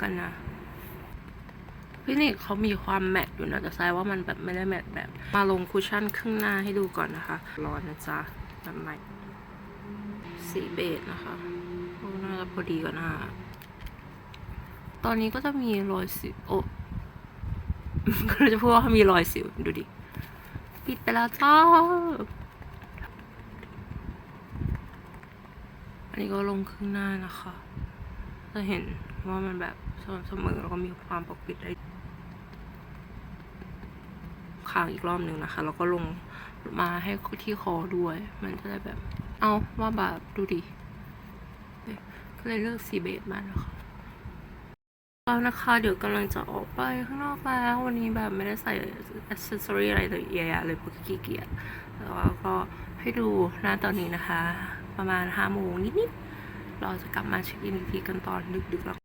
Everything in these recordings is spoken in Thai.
กันนะพี่นิกเขามีความแมตต์อยู่นะแต่ทรายว่ามันแบบไม่ได้แมตต์แบบ มาลงคุชชั่นครึ่งหน้าให้ดูก่อนนะคะ ร้อนนะจ๊ะแบบใหม่สีเบจนะคะโอ้น่าจะพอดีกับหน้าตอนนี้ก็จะมีรอยสิวโอ้ก็เลยจะพูดว่ามีรอยสิวดูดิ ปิดไปแล้วจ้าอันนี้ก็ลงครึ่งหน้านะคะ จะเห็น ว่ามันแบบสม่ำเสมอแล้วก็มีความปกปิดได้ค้างอีกรอบหนึ่งนะคะ แล้วก็ลงมาให้ที่คอด้วย มันจะได้แบบ เอาว่าแบบดูดิเอ๊ะก็เลยเลือกสีเบจมานะคะแล้วนะคะเดี๋ยวกำลังจะออกไปข้างนอกแล้ว วันนี้แบบไม่ได้ใส่อ c เซสซอรี่อะไรเลยเยอะเลยเพราะขี้เกียจแต่ว่าก็ให้ดูหน้าตอนนี้นะคะ ประมาณห้าโมงนิดๆเราจะกลับมาเช็คอินอีกทีกันตอนดึกๆแล้ว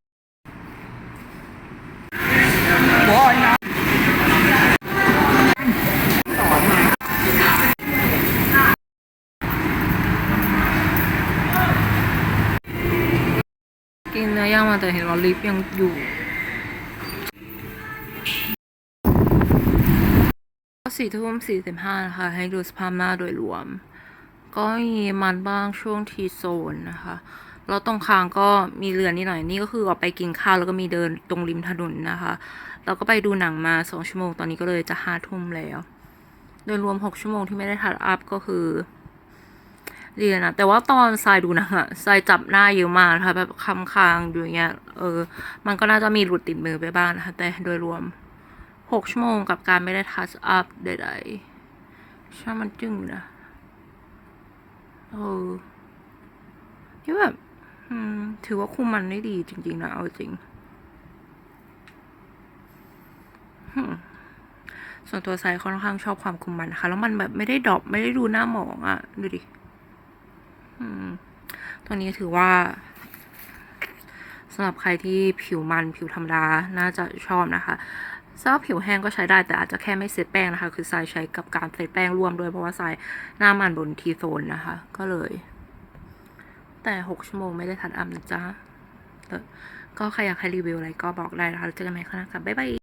กินเนื้อย่างมาแต่เห็นว่าลิฟต์ยังอยู่สี่ทุ่มสี่สิบห้านะคะ ให้ดูสภาพหน้าโดยรวม ก็มีมันบ้างช่วงทีโซนนะคะแล้วตรงคางก็มีเรือนนิดหน่อยนี่ก็คือออกไปกินข้าวแล้วก็มีเดินตรงริมถนนนะคะแล้วก็ไปดูหนังมาสองชั่วโมงตอนนี้ก็เลยจะห้าทุ่มแล้ว โดยรวมหกชั่วโมงที่ไม่ได้ถัดอัพก็คือ เรียนนะ แต่ว่าตอนทรายดูนะฮะทรายจับหน้าเยอะมากนะคะแบบคำคางอยู่เงี้ย เออ มันก็น่าจะมีหลุดติดมือไปบ้างนะคะ แต่โดยรวมหกชั่วโมงกับการไม่ได้ทัชอัพใดๆช่างมันจึ้งนะ เออที่แบบถือว่าคุมมันได้ดีจริง ๆ นะ เอาจริงส่วนตัวไซค่อนข้างชอบความคุมมันนะคะ แล้วมันแบบไม่ได้ดรอปไม่ได้ดูหน้าหมองอะ่ะ ดูดิ ตัวนี้ถือว่าสำหรับใครที่ผิวมันผิวธรรมดา น่าจะชอบนะคะสำหรับผิวแห้งก็ใช้ได้แต่อาจจะแค่ไม่เซตแป้งนะคะ คือทรายใช้กับการเซตแป้งร่วมด้วยเพราะว่าทรายหน้ามันบนทีโซนนะคะ ก็เลย แต่หกชั่วโมงไม่ได้ทัดอัพนะจ๊ะก็ใครอยากให้รีวิวอะไรก็บอกได้นะคะเจอกันใหม่ครั้งหน้าค่ะบ๊ายบาย